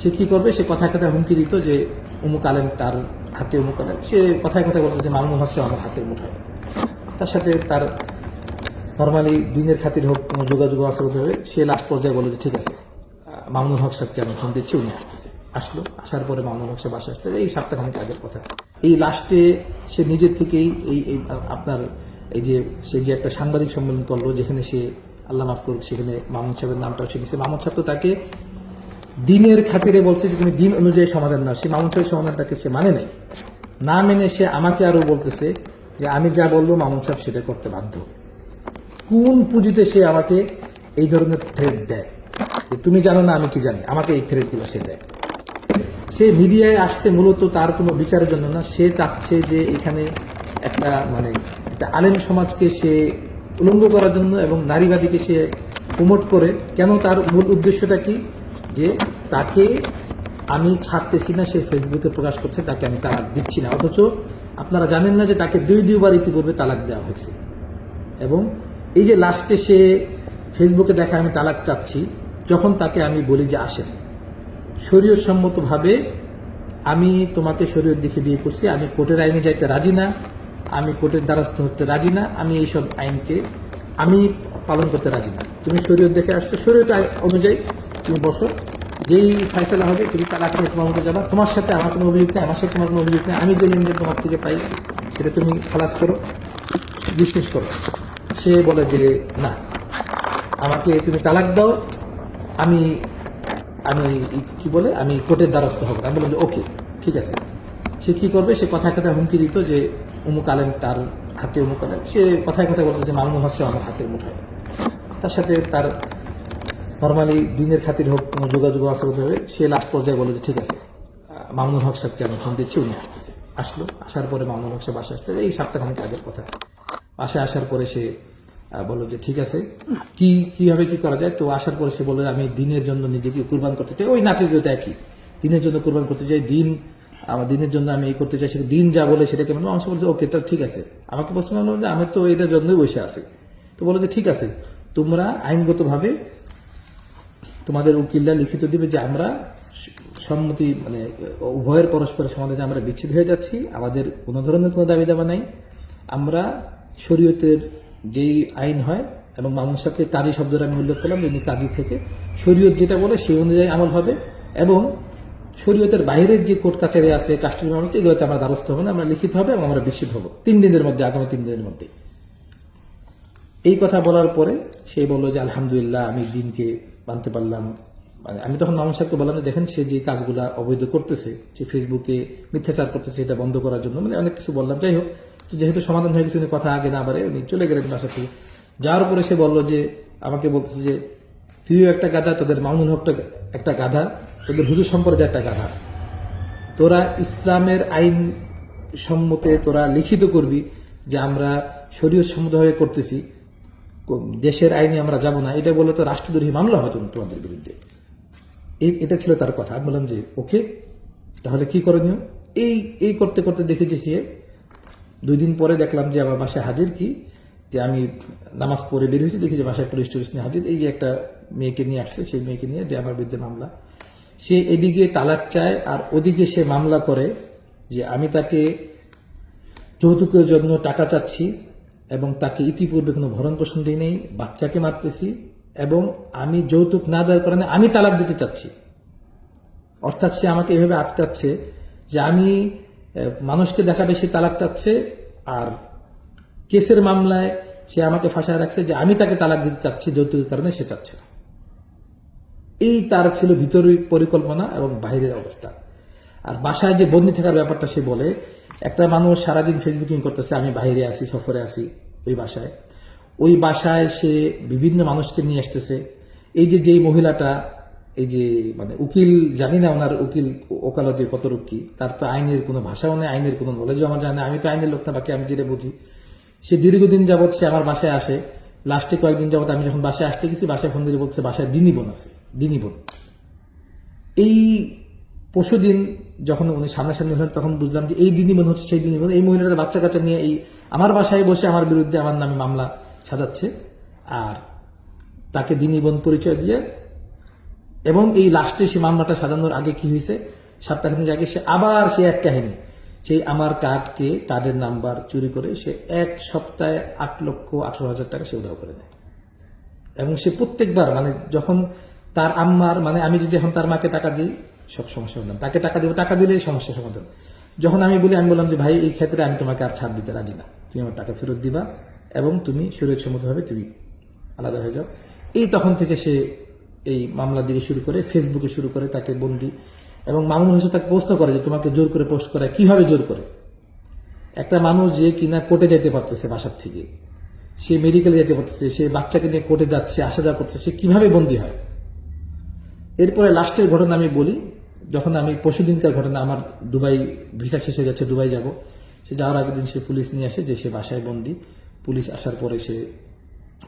সে কি করবে? সে কথায় কথায় হুমকি দিত যে অমুক আলেম তার হাতে অমুক আলেম। সে কথায় কথায় বলতো যে মামুন হক সে আমার হাতের মুঠোয় তার সাথে তার নর্মালি দিনের খাতির হোক, কোনো যোগাযোগ আছে হতে হবে, সে লাস্ট পর্যায়ে বলে যে ঠিক আছে মামুন হক সাহেবকে আমি ফোন দিচ্ছি, উনি আসতেছে। আসলো, আসার পরে মামুন হক সাহেব বাসা আসলে। এই সপ্তাহখানিক আগের কথা। এই লাস্টে সে নিজের থেকেই এই এই, আপনার এই যে, সে যে একটা সাংবাদিক সম্মেলন করল, যেখানে সে আল্লাহ মাফ করুক, সেখানে মামুন সাহেবের নামটাও সে মামুন সাহেব তো তাকে দিনের খাতিরে বলছে যে তুমি দিন অনুযায়ী সমাধান নাও। সে মামুন সাহেবের সমাধানটাকে সে মানে নাই। না মেনে সে আমাকে আরও বলতেছে যে আমি যা বলব মামুন সাহেব সেটা করতে বাধ্য। কোন পুঁজিতে সে আমাকে এই ধরনের থ্রেড দেয়? তুমি জানো না, আমি কি জানি। আমাকে এই থ্রেডগুলো সে দেয়। সে মিডিয়ায় আসছে মূলত তার কোনো বিচারের জন্য না। সে চাচ্ছে যে এখানে একটা মানে একটা আলেম সমাজকে সে উলঙ্গ করার জন্য এবং নারীবাদীকে সে প্রমোট করে। কেন তার মূল উদ্দেশ্যটা কি? যে তাকে আমি ছাড়তেছি না, সে ফেসবুকে প্রকাশ করছে, তাকে আমি তালাক দিচ্ছি না। অথচ আপনারা জানেন না যে তাকে দুই দুইবার ইতিপূর্বে তালাক দেওয়া হয়েছে। এবং এই যে লাস্টে সে ফেসবুকে দেখা আমি তালাক চাচ্ছি, যখন তাকে আমি বলি যে আসেন শরীয়ত সম্মতভাবে আমি তোমাকে শরীয়ত দেখে বিয়ে করছি, আমি কোর্টের আইনে যাইতে রাজি না, আমি কোর্টের দ্বারস্থ হতে রাজি না, আমি এইসব আইনকে আমি পালন করতে রাজি না। তুমি শরীয়ত দেখে আসছো আই- অনুযায়ী তুমি বসো যেই ফয়সলা হবে, তুমি তালাক নিয়ে তোমার মতো যাবা। তোমার সাথে আমার কোনো অভিযোগ নেই, আমার সাথে তোমার কোনো অভিযোগ নেই। আমি যে লেনদেন তোমার থেকে পাই, সেটা তুমি খালাস করো বিশ্বাস করো। সে বলে যে, না, আমাকে তুমি তালাক দাও, আমি আমি, কি বলে, আমি কোর্টের দ্বারস্থ হব আমি বললাম যে, ওকে, ঠিক আছে। সে কি করবে? সে কথায় কথায় হুমকি দিত যে অমুক আলেম তার হাতে অমুক আলেম। সে কথায় কথায় বলতো যে মামুন সে আমার হাতের মুঠোয়। তার সাথে তার নর্মালি দিনের খাতির হোক, কোনো যোগাযোগ আছে হতে হবে, সে লাস্ট পর্যায়ে বলে যে ঠিক আছে মামুনুল হক সাহেবকে আমি ফোন দিচ্ছি, উনি আসতেছে। আসলো, আসার পরে মামুনুল হক সাহেব বাসা আসলে। এই সপ্তাহখানিক আগের কথা। বাসায় আসার পরে সে বলল যে ঠিক আছে, কি, কীভাবে কি করা যায়? তো আসার পরে সে বলল আমি দিনের জন্য নিজেকে কুরবান করতে চাই। ওই নাটকীয়তা একই। দিনের জন্য কুরবান করতে চাই, দিন, আমার দিনের জন্য আমি এই করতে চাই, সেটা দিন যা বলে সেটাকে মানে মানুষ বলছে, ওকে, তাহলে ঠিক আছে। আমাকে প্রশ্ন হলো যে আমি তো এটার জন্যই বসে আছি। তো বলো যে ঠিক আছে, তোমরা আইনগতভাবে তোমাদের উকিলরা লিখিত দিবে যে আমরা সম্মতি মানে উভয়ের পরস্পরের সমাধানে আমরা বিচ্ছেদ হয়ে যাচ্ছি, আমাদের কোনো ধরনের কোনো দাবি দাবা নাই। আমরা শরীয়তের যেই আইন হয় এবং সাহেবকে কাজী শব্দটা আমি উল্লেখ করলাম এমনি কাজী থেকে শরীয়ত যেটা বলে সেই অনুযায়ী আমল হবে এবং শরীয়তের বাইরের যে কোর্ট কাছারি আছে, কাস্টডি মামলা আছে, এগুলোতে আমরা দ্বারস্থ হব না, আমরা লিখিত হবে এবং আমরা বিচ্ছেদ হব। তিন দিনের মধ্যে, আগামী তিন দিনের মধ্যে। এই কথা বলার পরে সে বলল যে, আলহামদুলিল্লাহ, আমি দিনকে মানতে পারলাম। মানে আমি তখন মামুন সাহেবকে বললাম যে, দেখেন সে যে কাজগুলা অবৈধ করতেছে, সে ফেসবুকে মিথ্যাচার করতেছে এটা বন্ধ করার জন্য। মানে অনেক কিছু বললাম। যাই হোক, তো যেহেতু সমাধান হয়ে গেছে কথা আগে না বাড়ে উনি চলে গেলেন বাসা থেকে। যাওয়ার পরে সে বলল যে, আমাকে বলতেছে যে, তুইও একটা গাধা, তোদের মামুন হকটা একটা গাধা, তোদের হুজুর সম্পর্কে একটা গাধা। তোরা ইসলামের আইন সম্মতে তোরা লিখিত করবি যে, আমরা শরীয় সম্মতভাবে করতেছি। দেশের আইনে আমরা যাব না, এটা বলে তো রাষ্ট্রদ্রোহী মামলা হবে তোমাদের বিরুদ্ধে। এটা ছিল তার কথা। আমি বললাম যে, ওকে, তাহলে কি করণীয়? এই এই করতে করতে দেখেছি সে, দুই দিন পরে দেখলাম যে আমার বাসায় হাজির কি? যে আমি নামাজ পড়ে বের হয়েছি, দেখি যে বাসায় পুলিশ টুলিশ নিয়ে হাজির। এই যে একটা মেয়েকে নিয়ে আসছে, সেই মেয়েকে নিয়ে যে আমার বিরুদ্ধে মামলা। সে এদিকে তালাক চায় আর ওদিকে সে মামলা করে যে আমি তাকে যৌতুকের জন্য টাকা চাচ্ছি এবং তাকে ইতিপূর্বে কোনো ভরণ পোষণ দিই নেই, বাচ্চাকে মারতেছি এবং আমি যৌতুক না দেওয়ার কারণে আমি তালাক দিতে চাচ্ছি। অর্থাৎ সে আমাকে এভাবে আটকাচ্ছে যে আমি মানুষকে দেখাবে সে তালাক চাচ্ছে আর কেসের মামলায় সে আমাকে ফাঁসায় রাখছে যে আমি তাকে তালাক দিতে চাচ্ছি, যৌতুকের কারণে সে চাচ্ছে না। এই তার ছিল ভিতরের পরিকল্পনা এবং বাইরের অবস্থা। আর বাসায় যে বন্দি থাকার ব্যাপারটা সে বলে, একটা মানুষ সারাদিন ফেসবুকিং করতেছে, আমি বাইরে আছি, সফরে আছি। ওই বাসায়। ওই বাসায় সে বিভিন্ন মানুষকে নিয়ে আসতেছে। এই যে যেই মহিলাটা, এই যে মানে উকিল, জানি না ওনার উকিল ওকালতি কত কি তার তো আইনের কোনো ভাষাও নেই, আইনের কোনো নলেজও আমার জানে। আমি তো আইনের লোক না, বাকি আমি যেটা বুঝি। সে দীর্ঘদিন যাবৎ সে আমার বাসায় আসে। লাস্টে কয়েকদিন যাবৎ আমি যখন বাসায় আসতে গেছি, বাসায় ফোন দিয়ে বলছে, বাসায় দিনী বোন আছে দিনী বোন। এই পরশুদিন যখন উনি সামনাসামনি হলেন, তখন বুঝলাম যে এই দিনই মনে হচ্ছে সেই দিদি মনে এই মহিলাটা বাচ্চা কাচ্চা নিয়ে এই আমার বাসায় বসে আমার বিরুদ্ধে আমার নামে মামলা সাজাচ্ছে আর তাকে দিনী বোন পরিচয় দিয়ে এবং এই লাস্টে সে মামলাটা সাজানোর আগে কি হয়েছে, সপ্তাহখানিক আগে সে আবার সে এক কাহিনী। সেই আমার কার্ডকে, কার্ডের নাম্বার চুরি করে সে এক সপ্তাহে আট লক্ষ আঠারো হাজার টাকা সে উধাও করে নেয়। এবং সে প্রত্যেকবার মানে যখন তার আম্মার মানে আমি যদি এখন তার মাকে টাকা দিই সব সমস্যা সমাধান তাকে টাকা দিব, টাকা দিলেই সমস্যা সমাধান। যখন আমি বলি, আমি বললাম যে, ভাই, এই ক্ষেত্রে আমি তোমাকে আর ছাড় দিতে রাজি না। তুমি আমার টাকা ফেরত দিবা এবং তুমি সুরক্ষমতভাবে তুমি আলাদা হয়ে যাও। এই তখন থেকে সে এই মামলা দিকে শুরু করে, ফেসবুকে শুরু করে, তাকে বন্দি এবং মামুন হোসেন তাকে প্রশ্ন করে যে, তোমাকে জোর করে পোস্ট করায় কীভাবে জোর করে? একটা মানুষ যে কিনা কোর্টে যেতে পারতেছে বাসার থেকে। সে মেডিকেলে যেতে পারতেছে, সে বাচ্চাকে নিয়ে কোর্টে যাচ্ছে, আসা যাওয়া করছে সে কীভাবে বন্দী হয়? এরপরে লাস্টের ঘটনা আমি বলি যখন আমি পরশু দিনকার ঘটনা, আমার দুবাই ভিসা শেষ হয়ে যাচ্ছে, দুবাই যাব। সে যাওয়ার আগের দিন সে পুলিশ নিয়ে আসে যে সে বাসায় বন্দি। পুলিশ আসার পরে সে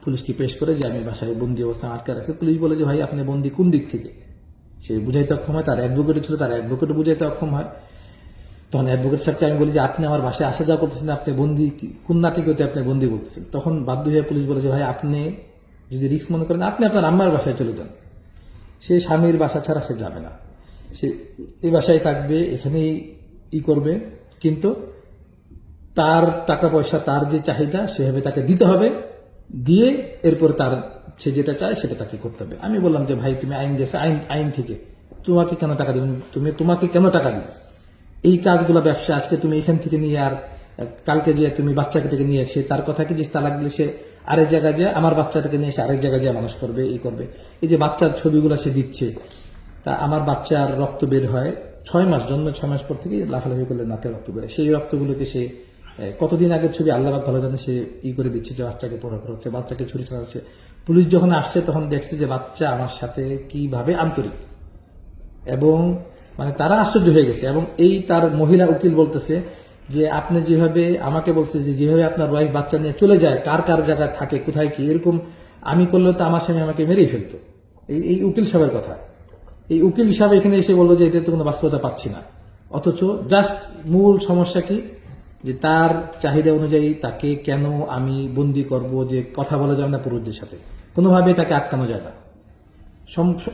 পুলিশকে পেশ করে যে আমি বাসায় বন্দি অবস্থা আটকে আছে। পুলিশ বলে যে, ভাই, আপনি বন্দি কোন দিক থেকে? সে বুঝাইতে অক্ষম হয়, তার অ্যাডভোকেট ছিল, তার অ্যাডভোকেটও বুঝাইতে অক্ষম হয়। তখন অ্যাডভোকেট সাহেবকে আমি বলি যে, আপনি আমার বাসায় আসা যাওয়া করতেছেন, আপনি বন্দি কোন কোন নাটিকতে আপনি বন্দি বলতেছেন? তখন বাধ্য হয়ে পুলিশ বলে যে, ভাই, আপনি যদি রিস্ক মনে করেন, আপনি আপনার আম্মার বাসায় চলে যান। সে স্বামীর বাসা ছাড়া সে যাবে না। সে এই বাসায় থাকবে, এখানেই ই করবে। কিন্তু তার টাকা পয়সা, তার যে চাহিদা, সেভাবে তাকে দিতে হবে। দিয়ে এরপর তার সে যেটা চায়, সেটা তাকে করতে হবে। আমি বললাম যে, ভাই, তুমি আইন গেছে, আইন আইন থেকে। তোমাকে কেন টাকা দেবে? তুমি, তোমাকে কেন টাকা দিবে? এই কাজগুলো ব্যবসা, আজকে তুমি এখান থেকে নিয়ে আর, কালকে যে তুমি বাচ্চাকে থেকে নিয়ে এসে, তার কথা কি যে তালাক দিলে সে আরেক জায়গায় যায়, আমার বাচ্চাটাকে নিয়ে এসে আরেক জায়গায় যায়, মানুষ করবে এই করবে। এই যে বাচ্চার ছবিগুলো সে দিচ্ছে তা আমার বাচ্চার রক্ত বের হয় ছয় মাস জন্মের ছয় মাস পর থেকে লাফালাফি করলে নাতে রক্ত বের সেই রক্তগুলোকে সে কতদিন আগের ছবি আল্লাহ ভালো জানে, সে ই করে দিচ্ছে যে বাচ্চাকে পড়া করা হচ্ছে বাচ্চাকে ছুরি চালা হচ্ছে পুলিশ যখন আসছে তখন দেখছে যে বাচ্চা আমার সাথে কীভাবে আন্তরিক। এবং মানে তারা আশ্চর্য হয়ে গেছে। এবং এই তার মহিলা উকিল বলতেছে যে আপনি যেভাবে আমাকে বলছে যে যেভাবে আপনার ওয়াইফ বাচ্চা নিয়ে চলে যায়, কার কার জায়গায় থাকে, কোথায় কি, এরকম আমি করলে তো আমার স্বামী আমাকে মেরেই ফেলতো। এই এই উকিল সাহেবের কথা। এই উকিল সাহেব এখানে এসে বলল যে এটা তো কোনো বাস্তবতা পাচ্ছি না। অথচ জাস্ট মূল সমস্যা কি? যে তার চাহিদা অনুযায়ী তাকে কেন আমি বন্দি করব যে কথা বলা যাবে না পুরুষদের সাথে? কোনোভাবে তাকে আটকানো যায় না।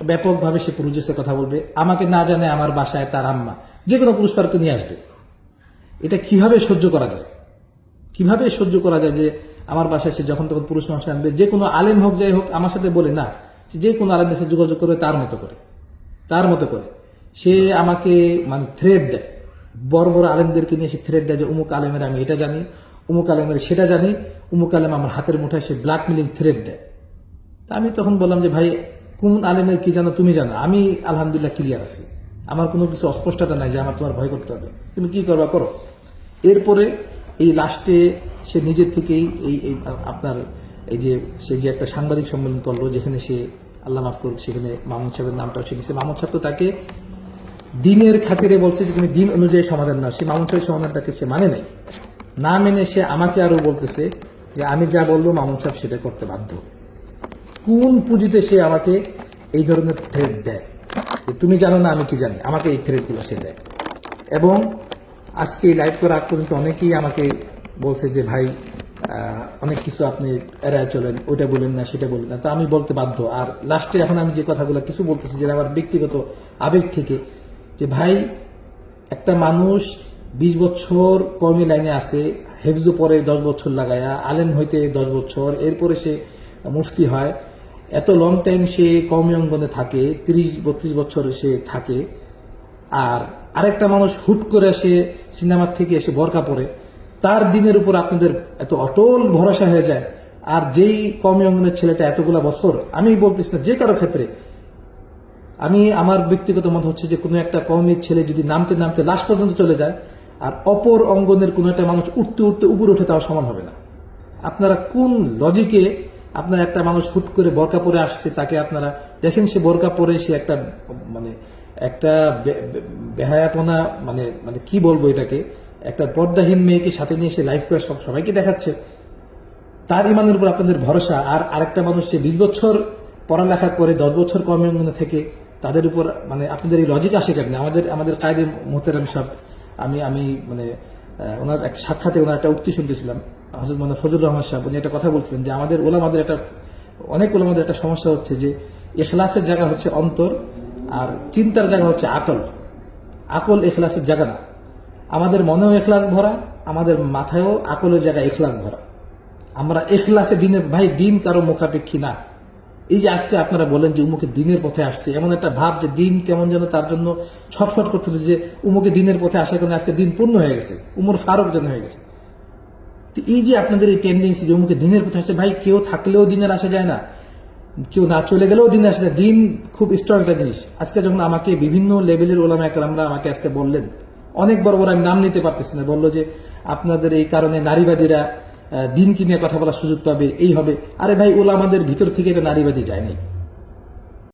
ব্যাপকভাবে সে পুরুষদের সাথে কথা বলবে। আমাকে না জানে আমার বাসায় তার আম্মা, যে কোনো পুরুষ নিয়ে আসবে। এটা কীভাবে সহ্য করা যায়? কীভাবে সহ্য করা যায় যে আমার বাসায় সে যখন তখন পুরুষ মানুষ আনবে? যে কোনো আলেম হোক, যাই হোক, আমার সাথে বলে না যে কোনো আলেমের সাথে যোগাযোগ করবে তার মতো করে। তার মতো করে। সে আমাকে মানে থ্রেড দেয়। বড় বড় আলেমদেরকে নিয়ে সে থ্রেড দেয় যে, উমুক আলেমের আমি এটা জানি, উমুক আলেমের সেটা জানি, উমুক আলেম আমার হাতের মুঠায় সে ব্ল্যাকমেলিং থ্রেড দেয়। তা আমি তখন বললাম যে, ভাই, কোন আলেমের কি জানো তুমি জানো? আমি আলহামদুলিল্লাহ ক্লিয়ার আছি। আমার কোনো কিছু অস্পষ্টতা নাই যে, আমার তোমার ভয় করতে হবে। তুমি কি করবা করো? এরপরে এই লাস্টে সে নিজের থেকেই এই এই, আপনার এই যে, সে যে একটা সাংবাদিক সম্মেলন করল, যেখানে সে আল্লাহ মাফ করুক সেখানে মামুন সাহেবের নামটাও শিখেছে মামুন সাহেব তো তাকে দিনের খাতিরে বলছে যে, তুমি দিন অনুযায়ী সমাধান নাও। সে মামুন সাহেব সমাধানটাকে সে মানে নাই। না মেনে সে আমাকে আরও বলতেছে যে, আমি যা বলব মামুন সাহেব সেটা করতে বাধ্য। কোন পুঁজিতে সে আমাকে এই ধরনের থ্রেড দেয়? তুমি জানো না, আমি কি জানি? আমাকে এই থ্রেডগুলো সে দেয়। এবং আজকে এই লাইভ করার আগ পর্যন্ত অনেকেই আমাকে বলছে যে, ভাই অনেক কিছু আপনি এড়ায় চলেন, ওইটা বলেন না, সেটা বলেন না। তা আমি বলতে বাধ্য। আর লাস্টে এখন আমি যে কথাগুলো কিছু বলতেছি, যেটা আমার ব্যক্তিগত আবেগ থেকে, যে ভাই, একটা মানুষ বিশ বছর কর্মী লাইনে আছে, হেফজু পরে দশ বছর লাগায়া, আলেম হইতে দশ বছর, এরপরে সে মুফতি হয়, এত লং টাইম সে কর্মী অঙ্গনে থাকে, তিরিশ, বত্রিশ বছর সে থাকে, আর আরেকটা মানুষ হুট করে সে সিনেমার থেকে এসে বরকা পড়ে তার দিনের উপর আপনাদের এত অটল ভরসা হয়ে যায়। আর যেই কর্মী অঙ্গনের ছেলেটা এতগুলা বছর, আমি বলতেছি না যে কারও ক্ষেত্রে, আমি আমার ব্যক্তিগত মত হচ্ছে যে কোনো একটা কমের ছেলে যদি নামতে নামতে লাশ পর্যন্ত চলে যায়, আর অপর অঙ্গনের কোনো একটা মানুষ উঠতে উঠতে উপরে উঠে তাও সমান হবে না। আপনারা কোন লজিকে আপনার একটা মানুষ হুট করে বরকা পরে আসছে, তাকে আপনারা দেখেন সে বরকা পরে সে একটা মানে একটা বেহায়াপনা মানে মানে কি বলব এটাকে? একটা পর্দাহীন মেয়েকে সাথে নিয়ে সে লাইফ করে সব সবাইকে দেখাচ্ছে। তার ইমানের উপর আপনাদের ভরসা। আর আরেকটা মানুষ, সে বিশ বছর পড়ালেখা করে, দশ বছর কর্মীয় থেকে, তাদের উপর মানে আপনাদের এই লজিক আসে কেন আমাদের আমাদের কায়দে মোহতেরাম সাহেব, আমি আমি মানে ওনার এক সাক্ষাতে ওনার একটা উক্তি শুনতেছিলাম। হজরত মানে ফজল রহমান সাহেব, উনি একটা কথা বলছিলেন যে, আমাদের ওলামাদের একটা অনেক ওলামাদের একটা সমস্যা হচ্ছে যে এখলাসের জায়গা হচ্ছে অন্তর, আর চিন্তার জায়গা হচ্ছে আকল। আকল এখলাসের জায়গা না। আমাদের মনেও এখলাস ভরা, আমাদের মাথায়ও আকলের জায়গায় এখলাস ভরা। আমরা এখলাসে দিনের, ভাই, দিন কারও মুখাপেক্ষী না। এই যে আজকে আপনারা বলেন যে উমুকে দিনের পথে আসছে, এমন একটা ভাব যে দিন কেমন যেন তার জন্য ছটফট করতে যে উমুকে দিনের পথে আসার কারণে আজকে দিন পূর্ণ হয়ে গেছে, উমর ফারুক যেন হয়ে গেছে। তো এই যে আপনাদের এই টেন্ডেন্সি যে উমুকে দিনের পথে আসছে, ভাই, কেউ থাকলেও দিনের আসা যায় না। কেউ না চলে গেলেও দিন আসে। দিন খুব স্ট্রং একটা জিনিস। আজকে যখন আমাকে বিভিন্ন লেভেলের ওলামা একরামরা আমাকে আজকে বললেন অনেক বড় বড় আমি নাম নিতে পারতেছি না। বলল যে, আপনাদের এই কারণে নারীবাদীরা দিন নিয়ে কথা বলার সুযোগ পাবে, এই হবে। আরে ভাই, ওলা আমাদের ভিতর থেকে এটা নারীবাদী যায় নাই।